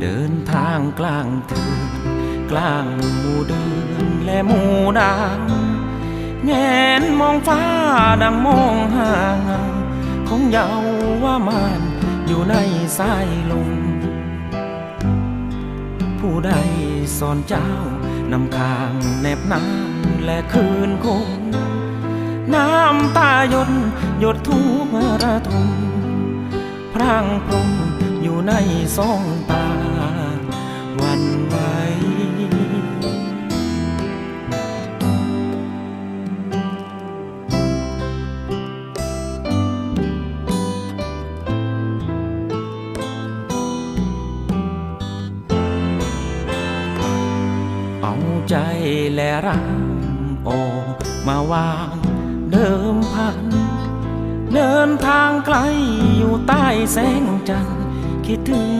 เดินทางกลางถืนกลางหมู่เดือนและหมู่ดาวแงนมองฟ้าดังมองหาเงาของเยาว่ามานอยู่ในสายลมผู้ใดสอนเจ้านำคางแนบน้ำและคืนคงน้ำตาหยดหยดทุกระทมพรางพรมอยู่ในสองตา ใจและรังโอมาวางเดิมพัน เดินทางไกลอยู่ใต้แสงจันทร์คิดถึง